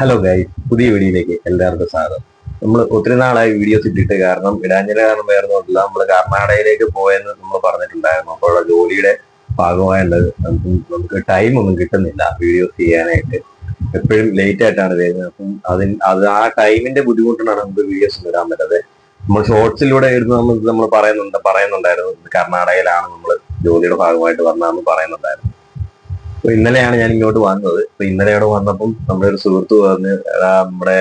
Hello guys പുതിയ വീഡിയോയിലേക്ക് എല്ലാവർക്കും സ്വാഗതം. നമ്മൾ ഒത്തിരി നാളായി വീഡിയോസ് ഇട്ടിട്ട് കാരണം ഇടാഞ്ഞില കാരണം വേറെ നമ്മൾ കർണാടകയിലേക്ക് പോയെന്ന് നമ്മൾ പറഞ്ഞിട്ടുണ്ടായിരുന്നു. അപ്പോൾ ജോലിയുടെ ഭാഗമായുള്ളത് നമുക്ക് ടൈം ഒന്നും കിട്ടുന്നില്ല വീഡിയോസ് ചെയ്യാനായിട്ട്. എപ്പോഴും ലേറ്റ് ആയിട്ടാണ് വരുന്നത്. അപ്പം അതിന് അത് ആ ടൈമിന്റെ ബുദ്ധിമുട്ടാണ് നമുക്ക് വീഡിയോസ് വരാൻ പറ്റാതെ. നമ്മൾ ഷോർട്സിലൂടെ ഇരുന്ന് നമ്മൾ നമ്മൾ പറയുന്നുണ്ട് പറയുന്നുണ്ടായിരുന്നു. കർണാടകയിലാണ് നമ്മൾ ജോലിയുടെ ഭാഗമായിട്ട് വന്നതെന്ന് പറയുന്നുണ്ടായിരുന്നു. അപ്പൊ ഇന്നലെയാണ് ഞാൻ ഇങ്ങോട്ട് വന്നത്. അപ്പൊ ഇന്നലെ അവിടെ വന്നപ്പം നമ്മുടെ ഒരു സുഹൃത്ത് പറഞ്ഞ് നമ്മുടെ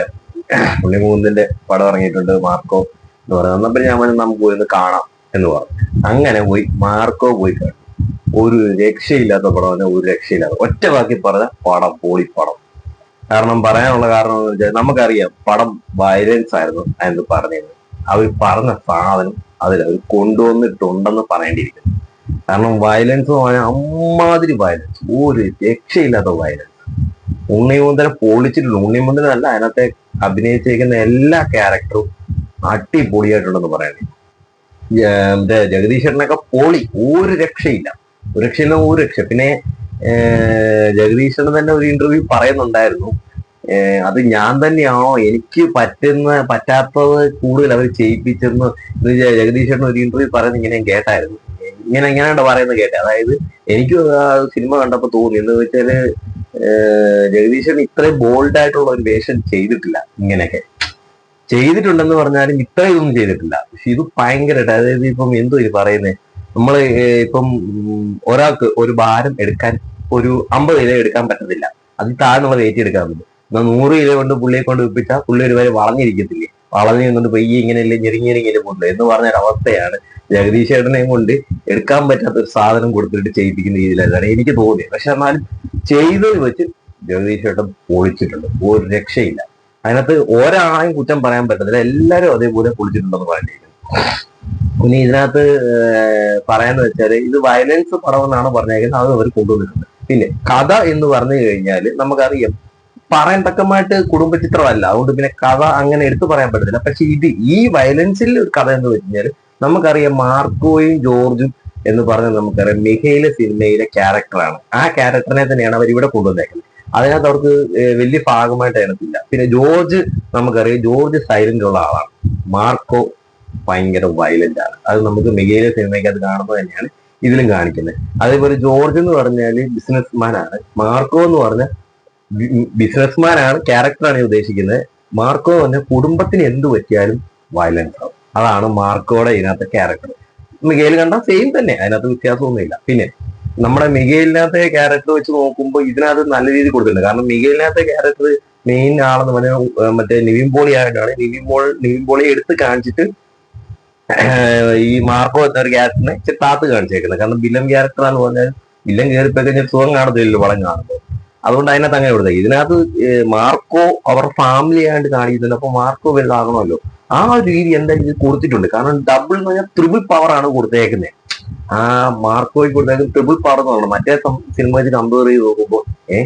മൂന്നിന്റെ പടം ഇറങ്ങിയിട്ടുണ്ട് മാർക്കോ എന്ന് പറഞ്ഞു. വന്നപ്പോ ഞാൻ പറഞ്ഞു നമുക്ക് പോയി കാണാം എന്ന് പറഞ്ഞു. അങ്ങനെ പോയി മാർക്കോ പോയി കണ്ടു. ഒരു രക്ഷയില്ലാത്ത പടം തന്നെ ഒരു രക്ഷയില്ലാത്ത. ഒറ്റ വാക്കി പറഞ്ഞ പടം പോളി പടം. കാരണം പറയാനുള്ള കാരണം എന്ന് വെച്ചാൽ നമുക്കറിയാം പടം വയലൻസ് ആയിരുന്നു എന്ന് പറഞ്ഞത് അവർ പറഞ്ഞ സാധനം അതിൽ അവർ കൊണ്ടുവന്നിട്ടുണ്ടെന്ന് പറയേണ്ടിയിരിക്കുന്നു. കാരണം വയലൻസ് എന്ന് അമ്മാതിരി വയലൻസ് ഒരു രക്ഷയില്ലാത്ത വയലൻസ് ഉണ്ണിമുന്തനെ പൊളിച്ചിട്ടുണ്ട് ഉണ്ണിമുന്തനല്ല അതിനകത്തെ അഭിനയിച്ചേക്കുന്ന എല്ലാ ക്യാരക്ടറും അടിപൊളിയായിട്ടുണ്ടെന്ന് പറയണേ മറ്റേ ജഗദീശ്വരനൊക്കെ പൊളി ഒരു രക്ഷയില്ല. ഒരു രക്ഷയില്ല ഒരു രക്ഷ പിന്നെ ജഗദീശ്വരൻ തന്നെ ഒരു ഇന്റർവ്യൂ പറയുന്നുണ്ടായിരുന്നു. അത് ഞാൻ തന്നെയാണോ എനിക്ക് പറ്റുന്ന പറ്റാത്തത് കൂടുതൽ അവർ ചെയ്യിപ്പിച്ചെന്ന് ജഗദീശ്വരൻ ഒരു ഇന്റർവ്യൂ പറയുന്നത് ഇങ്ങനെ കേട്ടായിരുന്നു. ഇങ്ങനെ എങ്ങനെയാണ് പറയുന്നത് കേട്ടെ. അതായത് എനിക്ക് ആ സിനിമ കണ്ടപ്പോൾ തോന്നി എന്ന് വെച്ചാൽ ജഗദീശൻ ഇത്രയും ബോൾഡ് ആയിട്ടുള്ള ഒരു വേഷം ചെയ്തിട്ടില്ല ഇങ്ങനെയൊക്കെ. ചെയ്തിട്ടുണ്ടെന്ന് പറഞ്ഞാലും ഇത്ര ഇതൊന്നും ചെയ്തിട്ടില്ല. പക്ഷെ ഇത് ഭയങ്കരമായിട്ട് അതായത് ഇപ്പം എന്തോ ഇത് പറയുന്നത് നമ്മൾ ഇപ്പം ഒരാൾക്ക് ഒരു ഭാരം എടുക്കാൻ ഒരു അമ്പത് കിലോ എടുക്കാൻ പറ്റത്തില്ല. അതിൽ താഴ്ന്നുള്ള വെയിറ്റ് പറ്റും എന്നാൽ നൂറ് കിലോ കൊണ്ട് പുള്ളിയെ കൊണ്ട് വിപ്പിച്ചാൽ പുള്ളി ഒരു വരെ വളഞ്ഞിരിക്കത്തില്ലേ? വളഞ്ഞു നിന്നുകൊണ്ട് പയ്യെ ഇങ്ങനെയല്ലേ ഞെരുങ്ങിയെങ്കിലും പോകില്ല എന്ന് പറഞ്ഞ അവസ്ഥയാണ് ജഗദീഷ് ചേട്ടനെയും കൊണ്ട് എടുക്കാൻ പറ്റാത്ത ഒരു സാധനം കൊടുത്തിട്ട് ചെയ്യിപ്പിക്കുന്ന രീതിയിലാണ് എനിക്ക് തോന്നിയത് പക്ഷെ എന്നാലും ചെയ്തത് വെച്ച് ജഗദീഷ് ചേട്ടൻ പൊളിച്ചിട്ടുണ്ട്. ഒരു രക്ഷയില്ല. അതിനകത്ത് ഒരാളെയും കുറ്റം പറയാൻ പറ്റത്തില്ല. എല്ലാവരും അതേപോലെ പൊളിച്ചിട്ടുണ്ടെന്ന് പറഞ്ഞിരിക്കുന്നു. പിന്നെ ഇതിനകത്ത് പറയാന്ന് വെച്ചാൽ ഇത് വയലൻസ് പടമെന്നാണ് പറഞ്ഞേക്കുന്നത്. അത് അവർ കൊണ്ടുവന്നിട്ടുണ്ട്. പിന്നെ കഥ എന്ന് പറഞ്ഞു കഴിഞ്ഞാൽ നമുക്കറിയാം പറയാൻ തക്കമായിട്ട് കുടുംബചിത്രമല്ല. അതുകൊണ്ട് പിന്നെ കഥ അങ്ങനെ എടുത്തു പറയാൻ പറ്റത്തില്ല. പക്ഷെ ഇത് ഈ വയലൻസിൽ ഒരു കഥ എന്ന് വെച്ചാൽ നമുക്കറിയാം മാർക്കോയും ജോർജും എന്ന് പറഞ്ഞാൽ നമുക്കറിയാം മിഹയിലെ സിനിമയിലെ ക്യാരക്ടറാണ് ആ ക്യാരക്ടറിനെ തന്നെയാണ് അവർ ഇവിടെ കൊണ്ടുവന്നേക്കുന്നത്. അതിനകത്ത് അവർക്ക് വലിയ ഭാഗമായിട്ട് അതിനകത്തില്ല പിന്നെ ജോർജ് നമുക്കറിയാം ജോർജ് സൈലന്റ് ഉള്ള ആളാണ്. മാർക്കോ ഭയങ്കര വയലന്റ് ആണ്. അത് നമുക്ക് മികയിലെ സിനിമയ്ക്കകത്ത് കാണുന്നത് തന്നെയാണ് ഇതിലും കാണിക്കുന്നത്. അതേപോലെ ജോർജ് എന്ന് പറഞ്ഞാൽ ബിസിനസ്മാൻ ആണ്. മാർക്കോ എന്ന് പറഞ്ഞാൽ ബിസിനസ്മാൻ ആണ് ക്യാരക്ടറാണ് ഉദ്ദേശിക്കുന്നത്. മാർക്കോ എന്ന് പറഞ്ഞാൽ കുടുംബത്തിന് എന്ത് പറ്റിയാലും വയലൻസ് ആവും അതാണ് മാർക്കോയുടെ ഇതിനകത്തെ ക്യാരക്ടർ മികയിൽ കണ്ട സെയിം തന്നെ അതിനകത്ത് വ്യത്യാസമൊന്നുമില്ല. പിന്നെ നമ്മുടെ മികയിലിനകത്തെ ക്യാരക്ടർ വെച്ച് നോക്കുമ്പോൾ ഇതിനകത്ത് നല്ല രീതിയിൽ കൊടുത്തിട്ടുണ്ട്. കാരണം മികയിലിനകത്തെ ക്യാരക്ടർ മെയിൻ ആളെന്ന് പറഞ്ഞാൽ മറ്റേ നിവിൻ പോളി ആയിട്ടാണ് നിവിൻ പോൾ നിവിൻ പോളി എടുത്ത് കാണിച്ചിട്ട് ഈ മാർക്കോ എന്ന ഒരു ക്യാരക്ടറിനെ താത്ത് കാണിച്ചേക്കുന്നത്. കാരണം വില്ലൻ ക്യാരക്ടറാന്ന് പറഞ്ഞാൽ വില്ലൻ കയറിപ്പോയി കഴിഞ്ഞാൽ സുഖം കാണത്തില്ലല്ലോ വളം കാണുമ്പോൾ അതുകൊണ്ട് അതിനകത്ത് അങ്ങനെ കൊടുത്തത് ഇതിനകത്ത് മാർക്കോ അവർ ഫാമിലി ആയിട്ട് കാണിക്കുന്നുണ്ട്. അപ്പൊ മാർക്കോ വലുതാകണമല്ലോ. ആ ഒരു രീതി എന്തായാലും ഇത് കൊടുത്തിട്ടുണ്ട്. കാരണം ഡബിൾ എന്ന് പറഞ്ഞാൽ ട്രിപ്പിൾ പവർ ആണ് കൊടുത്തേക്കുന്നത് ആ മാർക്കോയ്ക്ക് കൊടുത്തേക്കും ട്രിപ്പിൾ പവർ എന്ന് പറഞ്ഞു മറ്റേ സിനിമ വെച്ച് കമ്പയർ ചെയ്ത് നോക്കുമ്പോൾ ഏ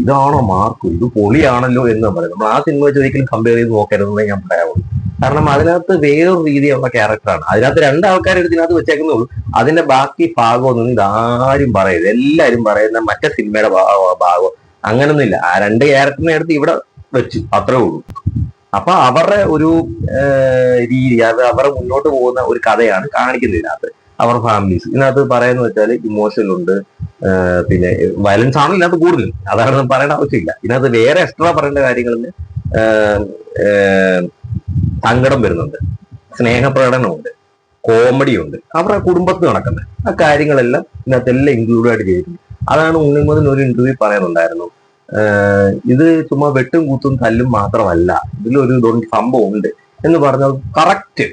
ഇതാണോ മാർക്കോ? ഇത് പൊളിയാണല്ലോ എന്ന് പറയുന്നത് നമ്മൾ ആ സിനിമ വെച്ച് ഒരിക്കലും കമ്പയർ ചെയ്ത് നോക്കരുതെന്നേ ഞാൻ പറയാവുള്ളൂ കാരണം അതിനകത്ത് വേറൊരു രീതിയുള്ള ക്യാരക്ടറാണ് അതിനകത്ത് രണ്ട് ആൾക്കാർ ഇതിനകത്ത് വെച്ചേക്കുന്നേ ഉള്ളൂ. അതിന്റെ ബാക്കി ഭാഗമൊന്നും ഇതാരും പറയരുത്. എല്ലാരും പറയുന്ന മറ്റേ സിനിമയുടെ ഭാഗം അങ്ങനൊന്നുമില്ല. ആ രണ്ട് ക്യാരക്ടറിനെ എടുത്ത് ഇവിടെ വെച്ചു. അത്രേ ഉള്ളൂ. അപ്പൊ അവരുടെ ഒരു രീതി അത് അവരുടെ മുന്നോട്ട് പോകുന്ന ഒരു കഥയാണ് കാണിക്കുന്നത് ഇതിനകത്ത്. അവർ ഫാമിലീസ്. ഇതിനകത്ത് പറയുന്നത് വെച്ചാൽ ഇമോഷൻ ഉണ്ട് പിന്നെ വയലൻസ് ആണ് ഇതിനകത്ത് കൂടുതൽ. അതാണ് പറയേണ്ട ആവശ്യമില്ല. ഇതിനകത്ത് വേറെ എക്സ്ട്രാ പറയേണ്ട കാര്യങ്ങളിൽ സങ്കടം വരുന്നുണ്ട്. സ്നേഹപ്രകടനമുണ്ട്. കോമഡി ഉണ്ട് അവരുടെ കുടുംബത്തിൽ നടക്കുന്നത് ആ കാര്യങ്ങളെല്ലാം ഇതിനകത്ത് എല്ലാം ഇൻക്ലൂഡ് ആയിട്ട് ചെയ്തിട്ടുണ്ട്. അതാണ് ഉണ്ണിമുതൽ ഒരു ഇന്റർവ്യൂ പറയാനുണ്ടായിരുന്നു ഇത് ചുമ്മാ വെട്ടും കൂത്തും തല്ലും മാത്രമല്ല. ഇതിലൊരു സംഭവം ഉണ്ട് എന്ന് പറഞ്ഞത് കറക്റ്റ്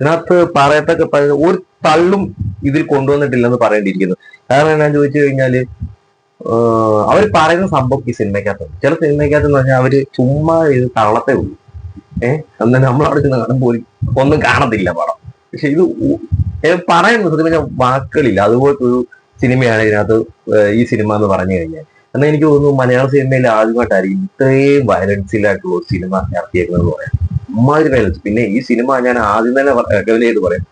ഇതിനകത്ത് പറയത്തക്ക ഒരു തള്ളും ഇതിൽ കൊണ്ടുവന്നിട്ടില്ലെന്ന് പറയേണ്ടിയിരിക്കുന്നു. കാരണം എന്നാ ചോദിച്ചു കഴിഞ്ഞാൽ അവർ പറയുന്ന സംഭവം ഈ സിനിമയ്ക്കകത്ത്. ചില സിനിമയ്ക്കകത്ത് എന്ന് പറഞ്ഞാൽ അവർ ചുമ്മാ ഇത് തള്ളത്തേ ഉള്ളൂ. ഏഹ് എന്നാൽ നമ്മളവിടെ ചെന്ന് കാണുമ്പോൾ ഒന്നും കാണത്തില്ല പടം. പക്ഷെ ഇത് പറയുന്നത് സത്യം വാക്കുകളില്ല. അതുപോലത്തെ ഒരു സിനിമയാണ് ഇതിനകത്ത് ഈ സിനിമ എന്ന് പറഞ്ഞു കഴിഞ്ഞാൽ. എന്നാൽ എനിക്ക് തോന്നുന്നു മലയാള സിനിമയിൽ ആദ്യമായിട്ടായിരിക്കും ഇത്രയും വയലൻസിലായിട്ടുള്ള ഒരു സിനിമ ഇറക്കിയേക്കുന്നത് പറയാം. അമ്മാതിരി വയലൻസ്. പിന്നെ ഈ സിനിമ ഞാൻ ആദ്യം തന്നെ ചെയ്ത് പറയാം.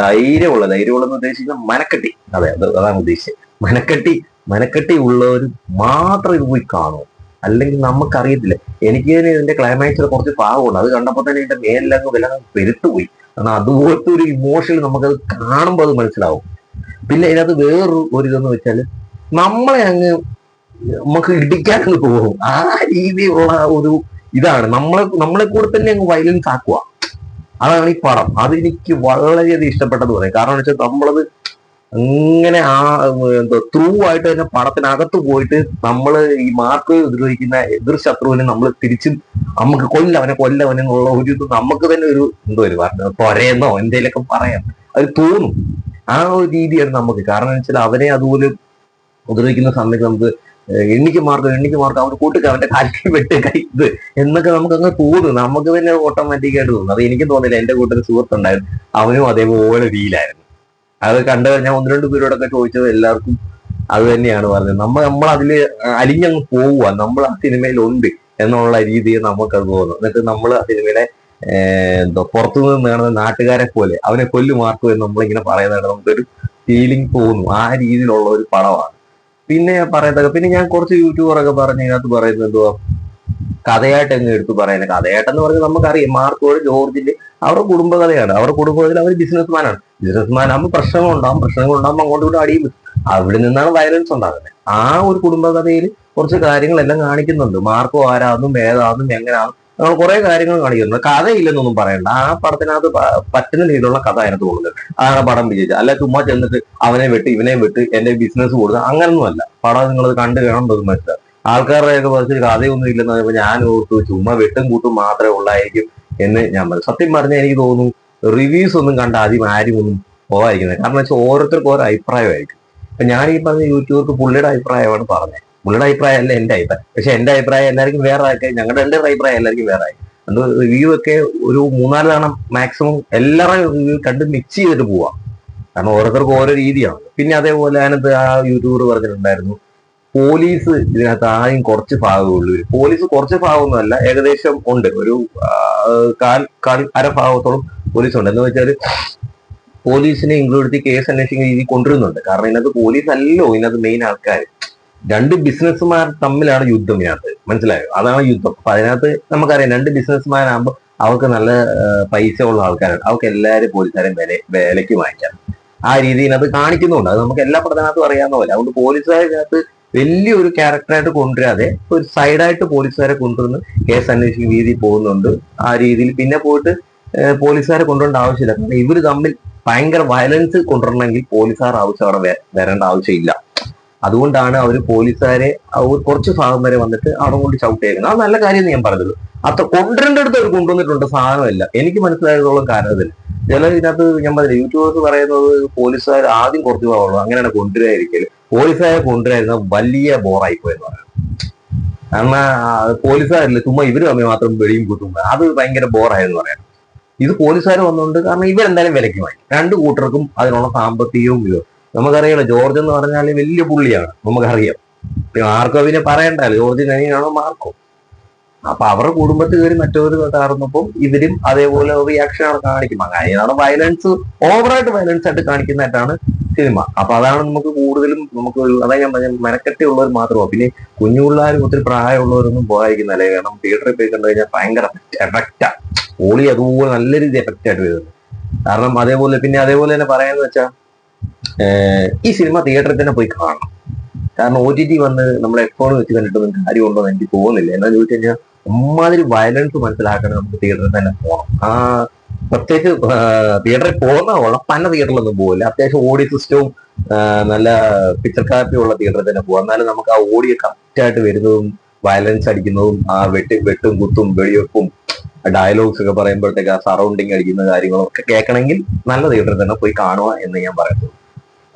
ധൈര്യമുള്ള ധൈര്യമുള്ളെന്ന് ഉദ്ദേശിക്കുന്ന മനക്കെട്ടി. അതെ അത് അതാണ് ഉദ്ദേശിച്ചത്. മനക്കെട്ടി മനക്കെട്ടി ഉള്ളവർ മാത്രം ഇത് പോയി കാണും. അല്ലെങ്കിൽ നമുക്കറിയത്തില്ല. എനിക്ക് തന്നെ ഇതിന്റെ ക്ലൈമാക്സിൽ കുറച്ച് ഭാഗമുണ്ട്. അത് കണ്ടപ്പോൾ തന്നെ എന്റെ മേലിലങ്ങ് വില പെരുത്തുപോയി. കാരണം അതുപോലത്തെ ഒരു ഇമോഷൻ നമുക്കത് കാണുമ്പോൾ അത് മനസ്സിലാവും. പിന്നെ ഇതിനകത്ത് വേറൊരു ഒരു ഇതെന്ന് വെച്ചാൽ നമ്മളെ അങ്ങ് നമുക്ക് ഇടിക്കാൻ അങ്ങ് പോകും. ആ രീതിയിലുള്ള ഒരു ഇതാണ്. നമ്മളെ നമ്മളെ കൂടെ തന്നെ അങ്ങ് വയലൻസ് ആക്കുക അതാണ് ഈ പടം. അത് എനിക്ക് വളരെയധികം ഇഷ്ടപ്പെട്ടത് പറയും. കാരണം വെച്ചാൽ നമ്മളത് അങ്ങനെ ആ എന്തോ ത്രൂ ആയിട്ട് തന്നെ പടത്തിനകത്ത് പോയിട്ട് നമ്മൾ ഈ മാർക്ക് ഉപയോഗിക്കുന്ന എതിർ ശത്രുവിനെ നമ്മൾ തിരിച്ചും നമുക്ക് കൊല്ലവനെ കൊല്ലവനെ എന്നുള്ള ഒരു നമുക്ക് തന്നെ ഒരു എന്തോ ഒരു പറഞ്ഞ പൊരയെന്നോ എന്തെങ്കിലുമൊക്കെ പറയാം. അത് തോന്നും. ആ ഒരു രീതിയാണ് നമുക്ക്. കാരണം വെച്ചാൽ അവനെ അതുപോലെ ഉപദ്രവിക്കുന്ന സമയത്ത് നമുക്ക് എണ്ണിക്ക് മാർക്ക് എണ്ണിക്ക് മാർക്ക് അവർ കൂട്ടുക അവന്റെ കാലിൽ വെട്ട് കൈ എന്നൊക്കെ നമുക്ക് അങ്ങ് തോന്നും. നമുക്ക് തന്നെ ഓട്ടോമാറ്റിക് ആയിട്ട് തോന്നും. അത് എനിക്കും തോന്നില്ല എന്റെ കൂട്ടത്തിൽ സുഹൃത്തുണ്ടായിരുന്നു. അവനും അതേപോലെ ഫീലായിരുന്നു അത് കണ്ടു ഞാൻ ഒന്ന് രണ്ട് പേരോടൊക്കെ ചോദിച്ചത് എല്ലാവർക്കും അത് തന്നെയാണ് പറഞ്ഞത്. നമ്മൾ നമ്മൾ അതിൽ അലിഞ്ഞങ്ങ് പോവുക. നമ്മൾ ആ സിനിമയിലുണ്ട് എന്നുള്ള രീതിയിൽ നമുക്കത് തോന്നുന്നു എന്നിട്ട് നമ്മൾ ആ സിനിമയിലെ ഏഹ് എന്തോ പുറത്തുനിന്ന് കാണുന്ന നാട്ടുകാരെ പോലെ അവനെ കൊല്ലു മാർക്കും എന്ന് നമ്മളിങ്ങനെ പറയുന്നതായിട്ട് നമുക്കൊരു ഫീലിംഗ് തോന്നും. ആ രീതിയിലുള്ള ഒരു പടമാണ്. പിന്നെ പറയുന്നത് പിന്നെ ഞാൻ കുറച്ച് യൂട്യൂബറൊക്കെ പറഞ്ഞ് ഇതിനകത്ത് പറയുന്നത് എന്തുവാ? കഥയായിട്ട് അങ്ങ് എടുത്തു പറയുന്നത്. കഥയായിട്ടെന്ന് പറഞ്ഞാൽ നമുക്കറിയാം. മാർക്കോട് ജോർജിന്റെ അവരുടെ കുടുംബകഥയാണ്. അവരുടെ കുടുംബത്തിൽ അവർ ബിസിനസ്മാനാണ്. ബിസിനസ്മാൻ ആകുമ്പോൾ പ്രശ്നങ്ങൾ ഉണ്ടാകും പ്രശ്നങ്ങൾ ഉണ്ടാകുമ്പോൾ അങ്ങോട്ടും ഇവിടെ അടിയും അവിടെ നിന്നാണ് വയലൻസ് ഉണ്ടാകുന്നത് ആ ഒരു കുടുംബകഥയിൽ കുറച്ച് കാര്യങ്ങളെല്ലാം കാണിക്കുന്നുണ്ട്. മാർക്കോ ആരാന്നും ഏതാന്നും എങ്ങനെയാണെന്നും നമ്മൾ കുറെ കാര്യങ്ങൾ കാണിക്കുന്നത് കഥയില്ലെന്നൊന്നും പറയണ്ട. ആ പടത്തിനകത്ത് പറ്റുന്ന രീതിയിലുള്ള കഥ അതിനകത്ത് കൊടുക്കുന്നത് അതാണ് പടം വിജയിച്ചത് അല്ല ചുമ്മാ ചെന്നിട്ട് അവനെ വിട്ട് ഇവനെ വിട്ട് എന്റെ ബിസിനസ് കൊടുക്കുക അങ്ങനൊന്നുമല്ല പടം നിങ്ങൾ കണ്ടു കാണുന്നത് മനസ്സിലാവും ആൾക്കാരുടെയൊക്കെ കുറച്ച് കഥയൊന്നും ഇല്ലെന്ന് പറയുമ്പോൾ ഞാൻ ഓർത്തു ചുമ്മാ വെട്ടും കൂട്ടും മാത്രമേ ഉള്ളായിരിക്കും എന്ന് ഞാൻ പറഞ്ഞു. സത്യം പറഞ്ഞാൽ എനിക്ക് തോന്നുന്നു റിവ്യൂസ് ഒന്നും കണ്ട ആദ്യം ആരും ഒന്നും പോകാതിരിക്കുന്നത് കാരണം വെച്ചാൽ ഓരോരുത്തർക്കും ഓരോ അഭിപ്രായമായിരിക്കും. അപ്പൊ ഞാൻ ഈ പറഞ്ഞ യൂട്യൂബർക്ക് പുള്ളിയുടെ അഭിപ്രായമാണ് പറഞ്ഞത്. പുള്ളിയുടെ അഭിപ്രായം അല്ല എന്റെ അഭിപ്രായം. പക്ഷെ എന്റെ അഭിപ്രായം എല്ലാവർക്കും വേറെ ആക്കി ഞങ്ങളുടെ എന്റെ അഭിപ്രായം എല്ലാവർക്കും വേറെ ആയി അത് റിവ്യൂ ഒക്കെ ഒരു മൂന്നാൽ തവണ മാക്സിമം എല്ലാവരും കണ്ട് മിക്സ് ചെയ്തിട്ട് പോവാം. കാരണം ഓരോരുത്തർക്കും ഓരോ രീതിയാണ്. പിന്നെ അതേപോലെ അതിനകത്ത് ആ യൂട്യൂബർ പറഞ്ഞിട്ടുണ്ടായിരുന്നു. പോലീസ് ഇതിനകത്ത് ആദ്യം കുറച്ച് ഭാഗമുള്ളൂ പോലീസ് കുറച്ച് ഭാഗമൊന്നുമല്ല ഏകദേശം ഉണ്ട്. ഒരു കാൽ കാൽ അര ഭാഗത്തോളം പോലീസ് ഉണ്ട് എന്ന് വെച്ചാൽ പോലീസിനെ ഇൻക്ലൂഡ് ചെയ്ത് കേസ് അന്വേഷിക്കുന്ന രീതി കൊണ്ടുവരുന്നുണ്ട്. കാരണം ഇതിനകത്ത് പോലീസ് അല്ലോ ഇതിനകത്ത് മെയിൻ ആൾക്കാർ രണ്ട് ബിസിനസ്സുമാർ തമ്മിലാണ് യുദ്ധം ഇതിനകത്ത് മനസ്സിലായോ? അതാണ് യുദ്ധം. അപ്പൊ അതിനകത്ത് നമുക്കറിയാം രണ്ട് ബിസിനസ്മാരാകുമ്പോൾ അവർക്ക് നല്ല പൈസ ഉള്ള ആൾക്കാരാണ്. അവർക്ക് എല്ലാവരും പോലീസുകാരും വില വിലയ്ക്ക് വാങ്ങിക്കാം. ആ രീതിയിൽ അത് കാണിക്കുന്നുണ്ട്. അത് നമുക്ക് എല്ലാ പടത്തിനകത്തും അറിയാവുന്ന പോലെ. അതുകൊണ്ട് പോലീസുകാരതിനകത്ത് വലിയൊരു ക്യാരക്ടറായിട്ട് കൊണ്ടുവരാതെ ഒരു സൈഡായിട്ട് പോലീസുകാരെ കൊണ്ടുവന്ന് കേസ് അന്വേഷിക്കുന്ന രീതി പോകുന്നുണ്ട്. ആ രീതിയിൽ പിന്നെ പോയിട്ട് പോലീസുകാരെ കൊണ്ടുവരേണ്ട ആവശ്യമില്ല. കാരണം ഇവർ തമ്മിൽ ഭയങ്കര വയലൻസ് കൊണ്ടുവരണമെങ്കിൽ പോലീസുകാർ ആവശ്യം അവിടെ വരേണ്ട ആവശ്യമില്ല. അതുകൊണ്ടാണ് അവർ പോലീസുകാരെ കുറച്ച് ഭാഗം വരെ വന്നിട്ട് അവിടെ കൊണ്ട് ചവിട്ടേക്കുന്നത് അത് നല്ല കാര്യം ഞാൻ പറഞ്ഞത്. അത്ര കൊണ്ടുവരേണ്ടടുത്ത് അവർ കൊണ്ടുവന്നിട്ടുണ്ട് സാധനമല്ല. എനിക്ക് മനസ്സിലായതോളം കാരണത്തിൽ. ചില ഇതിനകത്ത് ഞാൻ പറഞ്ഞില്ല യൂട്യൂബേഴ്സ് പറയുന്നത് പോലീസുകാർ ആദ്യം കുറച്ച് ഭാഗമുള്ളൂ അങ്ങനെയാണ് കൊണ്ടുവരാതിരിക്കൽ പോലീസുകാരെ കൊണ്ടുവരുന്ന വലിയ ബോറായി പോയെന്ന് പറയാം കാരണം പോലീസുകാരില്ല? ചുമ്മാ ഇവർ തമ്മിൽ മാത്രം വെളിയും കൂട്ടുമ്പോൾ അത് ഭയങ്കര ബോറായെന്ന് പറയാം. ഇത് പോലീസുകാർ വന്നുകൊണ്ട് കാരണം ഇവരെന്തായാലും വിലയ്ക്ക് വാങ്ങി. രണ്ട് കൂട്ടർക്കും അതിനുള്ള സാമ്പത്തികവും നമുക്കറിയാലോ ജോർജ് എന്ന് പറഞ്ഞാൽ വലിയ പുള്ളിയാണ്. നമുക്കറിയാം. പിന്നെ ആർക്കും അതിനെ പറയണ്ടല്ലോ ജോർജിന് അനിയനാണോ മാർക്കോ? അപ്പൊ അവരുടെ കുടുംബത്തിൽ കയറി മറ്റൊരു കാർന്നപ്പം ഇവരും അതേപോലെ റിയാക്ഷൻ കാണിക്കും അങ്ങനെയാണ് വയലൻസ് ഓവറായിട്ട് വയലൻസ് ആയിട്ട് കാണിക്കുന്നതായിട്ടാണ് സിനിമ. അപ്പൊ അതാണ് നമുക്ക് കൂടുതലും നമുക്ക് അതായത് അതാ ഞാൻ പറഞ്ഞ മെനക്കെട്ടിയുള്ളവർ മാത്രമാണ് പിന്നെ കുഞ്ഞു പിള്ളേരും ഒത്തിരി പ്രായമുള്ളവരൊന്നും പോകാതിരിക്കുന്നല്ലേ കാരണം തിയേറ്ററിൽ പോയി കണ്ടു കഴിഞ്ഞാൽ ഭയങ്കര എഫക്റ്റാ ഓളി അതുപോലെ നല്ല രീതിയിൽ എഫക്റ്റ് ആയിട്ട് വരുന്നത് കാരണം അതേപോലെ പിന്നെ അതേപോലെ തന്നെ പറയാന്ന് വെച്ചാൽ ഈ സിനിമ തിയേറ്ററിൽ തന്നെ പോയി കാണണം. കാരണം ഒ ടി ടി വന്ന് നമ്മൾ എപ്പോഴും വെച്ച് കണ്ടിട്ടൊന്നും കാര്യമുണ്ടോ എന്ന് എനിക്ക് തോന്നുന്നില്ല. എന്താണെന്ന് ചോദിച്ചു കഴിഞ്ഞാൽ അമ്മാതിരി വയലൻസ് മനസ്സിലാക്കണം നമുക്ക് തിയേറ്ററിൽ തന്നെ പോകണം ആ പ്രത്യേകിച്ച് തിയേറ്ററിൽ പോകുന്ന ഉള്ള പല തിയേറ്ററിലൊന്നും പോകില്ല അത്യാവശ്യം ഓഡിയോ സിസ്റ്റവും നല്ല പിക്ചർ കാപ്പി ഉള്ള തിയേറ്ററിൽ തന്നെ പോകാം എന്നാലും നമുക്ക് ആ ഓഡിയോ കറക്റ്റായിട്ട് വരുന്നതും വയലൻസ് അടിക്കുന്നതും ആ വെട്ടി വെട്ടും കുത്തും വെടിവെപ്പും ഡയലോഗ്സ് ഒക്കെ പറയുമ്പോഴത്തേക്ക് ആ സറൗണ്ടിങ് അടിക്കുന്ന കാര്യങ്ങളൊക്കെ കേൾക്കണമെങ്കിൽ നല്ല തിയേറ്ററിൽ തന്നെ പോയി കാണുക എന്ന് ഞാൻ പറയുന്നത്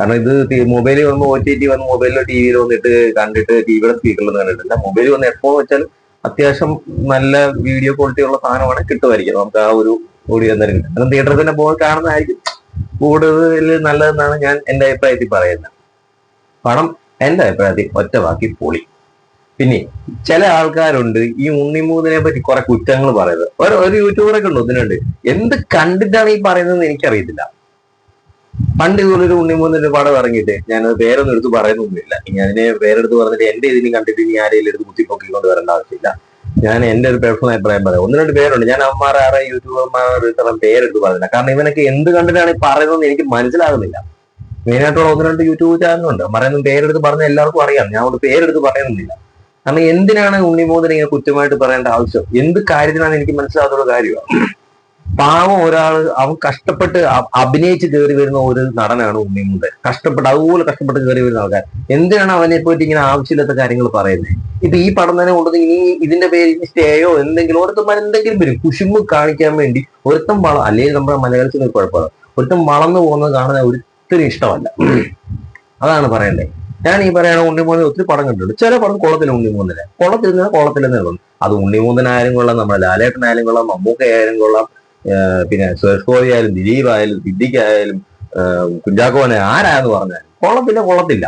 കാരണം ഇത് മൊബൈലിൽ വന്ന് ഒ ടി ടി വന്ന് മൊബൈലിലോ ടി വിയിലോ വന്നിട്ട് കണ്ടിട്ട് ടി വിയുടെ സ്പീക്കറിലൊന്നും കണ്ടിട്ടില്ല. മൊബൈലിൽ വന്ന് ഹെഡ്ഫോൺ വെച്ചാൽ അത്യാവശ്യം നല്ല വീഡിയോ ക്വാളിറ്റി ഉള്ള സാധനമാണ് കിട്ടുമായിരിക്കും. നമുക്ക് ആ ഒരു ഓഡിയോ എന്തായാലും കിട്ടും. കാരണം തിയേറ്ററിൽ തന്നെ പോയി കാണുന്നതായിരിക്കും. കൂടുതൽ നല്ലതെന്നാണ് ഞാൻ എന്റെ അഭിപ്രായത്തിൽ പറയുന്നത്. പണം എന്റെ അഭിപ്രായത്തിൽ ഒറ്റ വാക്കി പൊളി. പിന്നെ ചില ആൾക്കാരുണ്ട് ഈ ഉണ്ണിമൂന്നിനെ പറ്റി കുറെ കുറ്റങ്ങൾ പറയുന്നത്. ഒരു ഒരു യൂട്യൂബറൊക്കെ ഉണ്ട് ഒന്നിനുണ്ട്. എന്ത് കണ്ടിട്ടാണ് ഈ പറയുന്നത് എനിക്കറിയത്തില്ല. പണ്ട് ഇതുപോലൊരു ഉണ്ണിമൂന്നിന്റെ പടം ഇറങ്ങിയിട്ട് ഞാനത് പേരൊന്നും എടുത്ത് പറയുന്നൊന്നുമില്ല. ഇനി അതിനെ പേരെടുത്ത് പറഞ്ഞിട്ട് എന്റെ ഇതിന് കണ്ടിട്ട് ഇനി ആരെയും എടുത്ത് കുത്തിപ്പൊക്കിക്കൊണ്ട് വരേണ്ട ആവശ്യമില്ല. ഞാൻ എന്റെ ഒരു പേഴ്സണൽ അഭിപ്രായം പറയാം. ഒന്ന് രണ്ട് പേരുണ്ട്. ഞാൻ അമ്മമാരെ ആരെ യൂട്യൂബർമാരെ ഇത്തരം പേരെടുത്ത് പറഞ്ഞില്ല. കാരണം ഇവനൊക്കെ എന്ത് കണ്ടിട്ടാണ് പറയുന്നതെന്ന് എനിക്ക് മനസ്സിലാകുന്നില്ല. മെയിനായിട്ടുള്ള ഒന്ന് രണ്ട് യൂട്യൂബ് ചാനലുണ്ട്. പറയുന്ന പേരെടുത്ത് പറഞ്ഞ എല്ലാവർക്കും അറിയാം. ഞാൻ അവിടെ പേരെടുത്ത് പറയുന്നില്ല കാരണം എന്തിനാണ് ഉണ്ണിമോദൻ ഇങ്ങനെ കുറ്റമായിട്ട് പറയേണ്ട ആവശ്യം? എന്ത് കാര്യത്തിനാണ് എനിക്ക് മനസ്സിലാകുന്ന കാര്യമാണ്? പാവം ഒരാൾ അവൻ കഷ്ടപ്പെട്ട് അഭിനയിച്ച് കയറി വരുന്ന ഒരു നടനാണ് ഉണ്ണി മുണ്ടൻ കഷ്ടപ്പെട്ട് അതുപോലെ കഷ്ടപ്പെട്ട് കയറി വരുന്ന ആൾക്കാർ. എന്തിനാണ് അവനെ പോയിട്ട് ഇങ്ങനെ ആവശ്യമില്ലാത്ത കാര്യങ്ങൾ പറയുന്നത്? ഇപ്പൊ ഈ പടം തന്നെ കൊണ്ടത് ഇനി ഇതിന്റെ പേരിൽ സ്റ്റേയോ എന്തെങ്കിലും ഒരുത്തന്മാർ എന്തെങ്കിലും വരും. കുശുമ്പ് കാണിക്കാൻ വേണ്ടി ഒരുത്തം വള അല്ലെങ്കിൽ നമ്മുടെ മലയാളത്തിന് ഒരു കുഴപ്പമാണ് ഒരുത്തം വളർന്നു പോകുന്നത് കാണുന്ന ഒരിത്തിരി ഇഷ്ടമല്ല. അതാണ് പറയണ്ടേ ഞാൻ ഈ പറയണ ഉണ്ണിമൂന്നൻ ഒത്തിരി പടം കണ്ടിട്ടുണ്ട്. ചില പടം കുളത്തിലെ ഉണ്ണിമൂന്നനെ കുളത്തിൽ നിന്ന് കുളത്തിൽ നിന്ന് അത് ഉണ്ണിമൂന്നനായാലും കൊള്ളാം നമ്മുടെ ലാലേട്ടനായാലും കൊള്ളാം മമ്മൂക്കയായാലും കൊള്ളാം. പിന്നെ സുരേഷ് ഗോപി ആയാലും ദിലീപ് ആയാലും സിദ്ദിഖ് ആയാലും കുഞ്ചാക്കോനെ ആരാന്ന് പറഞ്ഞാൽ കൊള്ളത്തില്ല കൊള്ളത്തില്ല.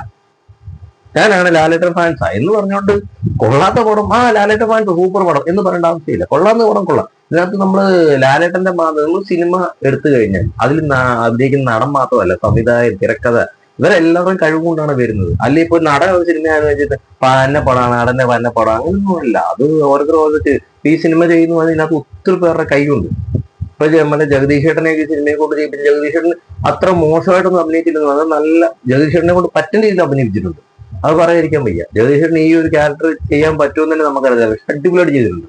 ഞാനാണ് ലാലേട്ടൻ ഫാൻസാ എന്ന് പറഞ്ഞുകൊണ്ട് കൊള്ളാത്ത പടം ആ ലാലേട്ടൻ ഫാൻസ് സൂപ്പർ പടം എന്ന് പറയേണ്ട ആവശ്യമില്ല. കൊള്ളാന്ന് പടം കൊള്ളാം. ഇതിനകത്ത് നമ്മൾ ലാലേട്ടന്റെ നമ്മൾ സിനിമ എടുത്തു കഴിഞ്ഞാൽ അതിൽ അഭിനയിക്കുന്ന നടൻ മാത്രമല്ല സംവിധായകൻ തിരക്കഥ ഇവരെല്ലാവരും കഴിവുകൊണ്ടാണ് വരുന്നത്. അല്ലെ ഇപ്പൊ നടൻ സിനിമയാണെന്ന് വെച്ചിട്ട് പന്ന പടമാണ് നടന്റെ പന്ന പടം അങ്ങനെയൊന്നുമില്ല. അത് ഓരോരുത്തർ ഓരോരുത്തർ ഈ സിനിമ ചെയ്യുന്നു അതിനകത്ത് ഒത്തിരി പേരുടെ കൈയുണ്ട്. ഇപ്പൊ നമ്മുടെ മറ്റേ ജഗദീഷ് ചേട്ടനെയൊക്കെ സിനിമയെ കൊണ്ട് ചെയ്യിപ്പിച്ച ജഗദീഷ് ചേട്ടൻ അത്ര മോശമായിട്ടൊന്നും അഭിനയിച്ചില്ലെന്ന് അത് നല്ല ജഗദീഷ് ചേട്ടനെ കൊണ്ട് പറ്റുന്ന രീതിയിൽ അഭിനയിച്ചിട്ടുണ്ട്. അത് പറയാതിരിക്കാൻ വയ്യ. ജഗദീഷ് ചേട്ടൻ ഈ ഒരു ക്യാരക്ടർ ചെയ്യാൻ പറ്റുമെന്ന് തന്നെ നമുക്കറിയാം. അടിപൊളിയായിട്ട് ചെയ്തിട്ടുണ്ട്.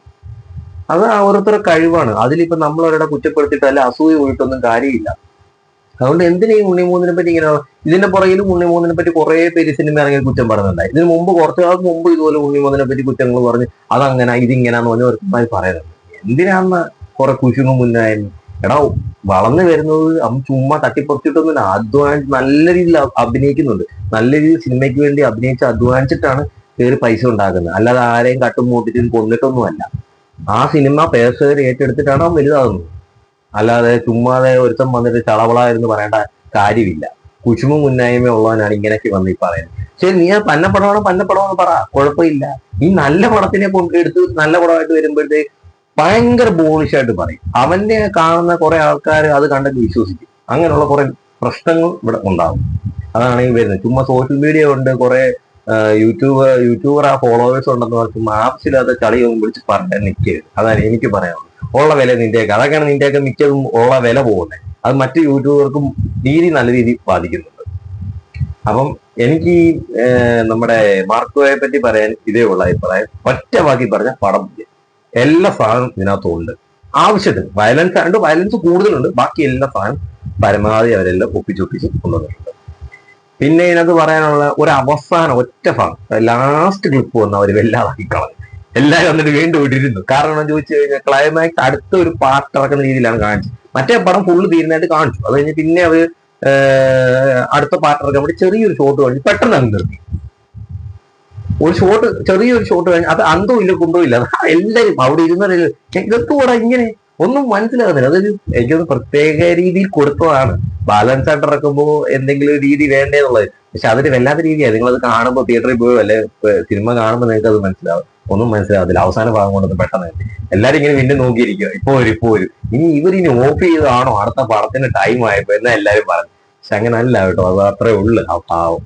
അത് ഓരോരുത്തരുടെ കഴിവാണ്. അതിലിപ്പോ നമ്മൾ അവരുടെ കുറ്റപ്പെടുത്തിയിട്ട് അല്ല അസൂയ പോയിട്ടൊന്നും കാര്യമില്ല. അതുകൊണ്ട് എന്തിനാ ഈ ഉണ്ണിമൂന്നിനെ പറ്റി ഇങ്ങനെ ഇതിന്റെ പുറകിലും ഉണ്ണിമൂന്നിനെ പറ്റി കുറെ പേര് സിനിമ ഇറങ്ങി കുറ്റം പറയുന്നുണ്ടായി. ഇതിന് മുമ്പ് കുറച്ചു കാലം മുമ്പ് ഇതുപോലെ ഉണ്ണിമൂന്നിനെ പറ്റി കുറ്റങ്ങൾ പറഞ്ഞ് അതങ്ങനെ ഇതിങ്ങനെ പറഞ്ഞ് ഒരുത്തമായി പറയുന്നുണ്ട്. എന്തിനാന്ന് കുറെ കുശുങ്ങും മുന്നായിരുന്നു എടാ വളർന്നു വരുന്നത് അവൻ ചുമ്മാ തട്ടിപ്പറിച്ചിട്ടൊന്നുമില്ല. അധ്വാനിച്ച് നല്ല രീതിയിൽ അഭിനയിക്കുന്നുണ്ട്. നല്ല രീതിയിൽ സിനിമയ്ക്ക് വേണ്ടി അഭിനയിച്ച് അധ്വാനിച്ചിട്ടാണ് കയറി പൈസ ഉണ്ടാക്കുന്നത്. അല്ലാതെ ആരെയും കട്ടും മൂട്ടിച്ചും കൊന്നിട്ടൊന്നുമല്ല. ആ സിനിമ പേഴ്സുകൾ ഏറ്റെടുത്തിട്ടാണ് അവൻ വലുതാകുന്നത്. അല്ലാതെ ചുമ്മാതെ ഒരുത്തം വന്നിട്ട് ചളവള എന്ന് പറയേണ്ട കാര്യമില്ല. കുശുമും മുന്നായ്മ ഉള്ളവനാണ് ഇങ്ങനെയൊക്കെ വന്ന് ഈ പറയുന്നത്. ശരി നീ ആ പന്നപ്പടമാണോ പന്നപ്പടമാണോ പറ. കുഴപ്പമില്ല. ഈ നല്ല പടത്തിനെ കൊണ്ട് എടുത്ത് നല്ല പടമായിട്ട് വരുമ്പോഴത്തേക്ക് ഭയങ്കര ബോളിഷായിട്ട് പറയും. അവന്റെ കാണുന്ന കുറെ ആൾക്കാർ അത് കണ്ടിട്ട് വിശ്വസിക്കും. അങ്ങനെയുള്ള കുറെ പ്രശ്നങ്ങൾ ഇവിടെ ഉണ്ടാവും. അതാണ് ഈ വരുന്നത്. ചുമ്മാ സോഷ്യൽ മീഡിയ ഉണ്ട് കുറെ യൂട്യൂബ് യൂട്യൂബർ ആ ഫോളോവേഴ്സ് ഉണ്ടെന്ന് പറഞ്ഞ് ചുമ്മാ ആവശ്യമില്ലാത്ത ചളിയൊന്നും വിളിച്ച് പറയാൻ നിൽക്കരുത് അതാണ് എനിക്ക് പറയാനുള്ളത്. ഉള്ള വില നിന്റെയൊക്കെ. അതൊക്കെയാണ് നിന്റെയൊക്കെ മിക്കതും ഉള്ള വില പോകുന്നത്. അത് മറ്റു യൂട്യൂബർക്കും രീതി നല്ല രീതിയിൽ ബാധിക്കുന്നുണ്ട്. അപ്പം എനിക്ക് നമ്മുടെ മാർക്കോയെ പറ്റി പറയാൻ ഇതേ ഉള്ള അഭിപ്രായം. ഒറ്റ വാക്കി പറഞ്ഞ പടം. എല്ലാ സാധനവും ഇതിനകത്തുണ്ട്. ആവശ്യത്തിന് വയലൻസ് ഉണ്ട് വയലൻസ് കൂടുതലുണ്ട്. ബാക്കി എല്ലാ സാധനം പരമാവധി അവരെല്ലാം ഒപ്പിച്ചൊപ്പിച്ച് കൊണ്ടുവന്നിട്ടുണ്ട്. പിന്നെ ഇതിനകത്ത് പറയാനുള്ള ഒരു അവസാനം ഒറ്റ ഭാഗം ലാസ്റ്റ് ക്ലിപ്പ് വന്ന് അവർ വല്ലാതാക്കി കളഞ്ഞു. എല്ലാവരും വന്നിട്ട് വീണ്ടും ഇട്ടിരുന്നു. കാരണം ചോദിച്ചു കഴിഞ്ഞാൽ ക്ലൈമാക്സ് അടുത്ത ഒരു പാർട്ട് ഇറക്കുന്ന രീതിയിലാണ് കാണിച്ചത്. മറ്റേ പടം ഫുള്ള് തീരുന്നതായിട്ട് കാണിച്ചു. അത് കഴിഞ്ഞ് പിന്നെ അവർ അടുത്ത പാർട്ട് ഇറക്കാൻ വേണ്ടി ചെറിയൊരു ഷോട്ട് കഴിഞ്ഞ് പെട്ടെന്ന് അങ്ങ് നിർത്തി. ഒരു ഷോട്ട് ചെറിയൊരു ഷോട്ട് കഴിഞ്ഞാൽ അത് അന്തവും ഇല്ല കുന്തവും ഇല്ല. എല്ലാവരും അവിടെ ഇരുന്നവര് ഇതൊക്കെ കൂടെ ഇങ്ങനെ? ഒന്നും മനസ്സിലാകുന്നില്ല. അതൊരു എനിക്കൊന്ന് പ്രത്യേക രീതിയിൽ കൊടുത്തതാണ്. ബാലൻസ് ആയിട്ട് ഇറക്കുമ്പോൾ എന്തെങ്കിലും രീതി വേണ്ടേന്നുള്ളത് പക്ഷെ അതൊരു വല്ലാത്ത രീതിയാണ്. നിങ്ങൾ അത് കാണുമ്പോൾ തിയേറ്ററിൽ പോയോ? അല്ലെ സിനിമ കാണുമ്പോൾ നിങ്ങൾക്ക് അത് മനസ്സിലാവും. ഒന്നും മനസ്സിലാവത്തില്ല അവസാന ഭാഗം കൊണ്ടൊന്നും പെട്ടെന്ന്. എല്ലാരും ഇങ്ങനെ പിന്നെ നോക്കിയിരിക്കുക ഇപ്പൊ വരും ഇപ്പൊ വരും. ഇനി ഇവരിനി ഓഫ് ചെയ്തതാണോ? അടുത്ത പടത്തിന്റെ ടൈം ആയപ്പോ എന്നാ എല്ലാരും പറഞ്ഞു പക്ഷെ അങ്ങനെ അല്ല കേട്ടോ. അത് അത്രേ ഉള്ളു. ആ പാവം.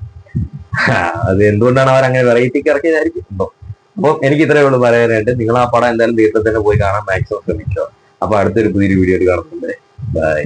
അത് എന്തുകൊണ്ടാണ് അവർ അങ്ങനെ വെറൈറ്റിക്ക് ഇറക്കിയതായിരിക്കും എന്തോ അപ്പൊ എനിക്ക് ഇത്രയേ ഉള്ളൂ പറയാനായിട്ട്. നിങ്ങൾ ആ പടം എന്തായാലും തന്നെ പോയി കാണാൻ മാക്സിമം ശ്രമിക്കുക അപ്പൊ അടുത്തൊരു പുതിയൊരു വീഡിയോ കാണുന്നുണ്ട് ബൈ.